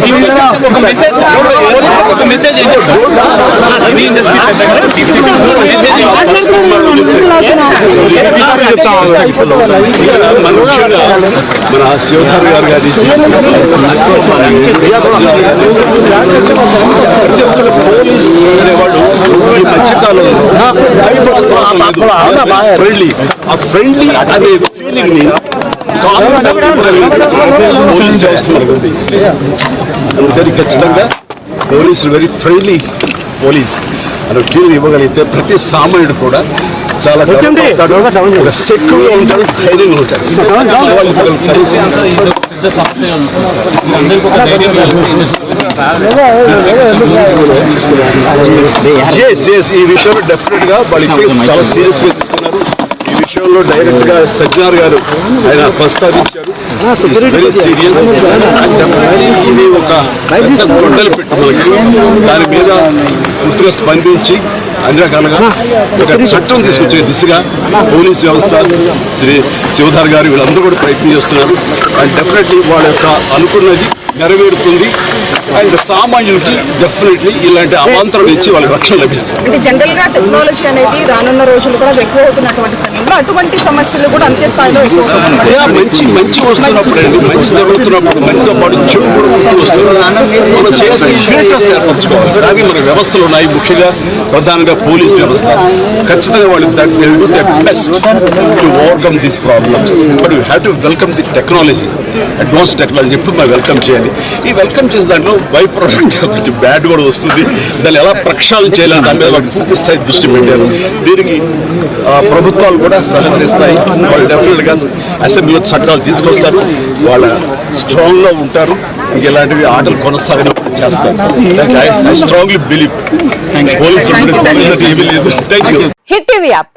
మన ముఖ్యంగా మన శివధార్ గారు గారి ప్రతి ఒక్కరు పోలీస్ అనేవాడు ఈ మధ్యకాలంలో ఫ్రెండ్లీ ఆ ఫ్రెండ్లీ అనే ఫీలింగ్ని పోలీస్ వ్యవస్థ. అందుకని ఖచ్చితంగా పోలీసులు వెరీ ఫ్రెండ్లీ పోలీస్ అనే ఫీలింగ్ ఇవ్వగలిగితే ప్రతి సామాన్యుడు కూడా చాలా గౌరవపడతాడు, ఒక సెక్యూర్గా ఉంటాడు ధైర్యంగా ఉంటాడు ఈ విషయంలో డెఫినెట్గా వాళ్ళు చాలా సీరియస్గా విషయంలో డైరెక్ట్గా సజ్జనార్ గారు ఆయన ప్రస్తావించారు. వెరీ సీరియస్ ఇది ఒక కొండలు పెట్టి దాని మీద పూర్తిగా స్పందించి అన్ని రకాలుగా ఒక చట్టం తీసుకొచ్చే దిశగా పోలీస్ వ్యవస్థ శ్రీ శివధార్ గారు వీళ్ళందరూ కూడా ప్రయత్నం చేస్తున్నారు. అండ్ డెఫినెట్లీ వాళ్ళ యొక్క అనుకున్నది నెరవేరుతుంది. అండ్ సామాన్యులకి డెఫినెట్లీ ఇలాంటి అవాంతరం ఇచ్చి వాళ్ళకి రక్షణ లభిస్తుంది. అంటే జనరల్గా టెక్నాలజీ అనేది రానున్న రోజులు కూడా ఎక్కువ అవుతున్నటువంటి సమయంలో అటువంటి సమస్యలు కూడా అంతే స్థాయిలో మంచి మంచి వస్తున్నప్పుడు అండి మంచి జరుగుతున్నప్పుడు మంచితో పాటు చెడు కూడా వస్తుంది. మనం చేయాల్సిన ఫిల్టర్స్ ఏర్పరచుకోవాలి అలాగే మన వ్యవస్థలు ఉన్నాయి. ముఖ్యంగా ప్రధానంగా పోలీస్ వ్యవస్థ. ఖచ్చితంగా వాళ్ళు best to overcome these problems but you have to welcome the technology advance technology ఎప్పుడు మనం వెల్కమ్ చేయాలి ఈ వెల్కమ్ చేసే దాంట్లో బై ప్రోడక్ట్ కొంచెం బ్యాడ్ కూడా వస్తుంది. దాన్ని ఎలా ప్రక్షాళన చేయాలని దాని మీద పూర్తి స్థాయి దృష్టి పెట్టారు. దీనికి ప్రభుత్వాలు కూడా సహకరిస్తాయి. వాళ్ళు డెఫినెట్గా అసెంబ్లీలో చట్టాలు తీసుకొస్తారు. వాళ్ళ స్ట్రాంగ్గా ఉంటారు. ఇంక ఇలాంటివి ఆటలు కొనసాగినప్పుడు చేస్తారు. ఐ స్ట్రాంగ్లీ బిలీవ్ పోలీసులు హిట్ టీవీ యాప్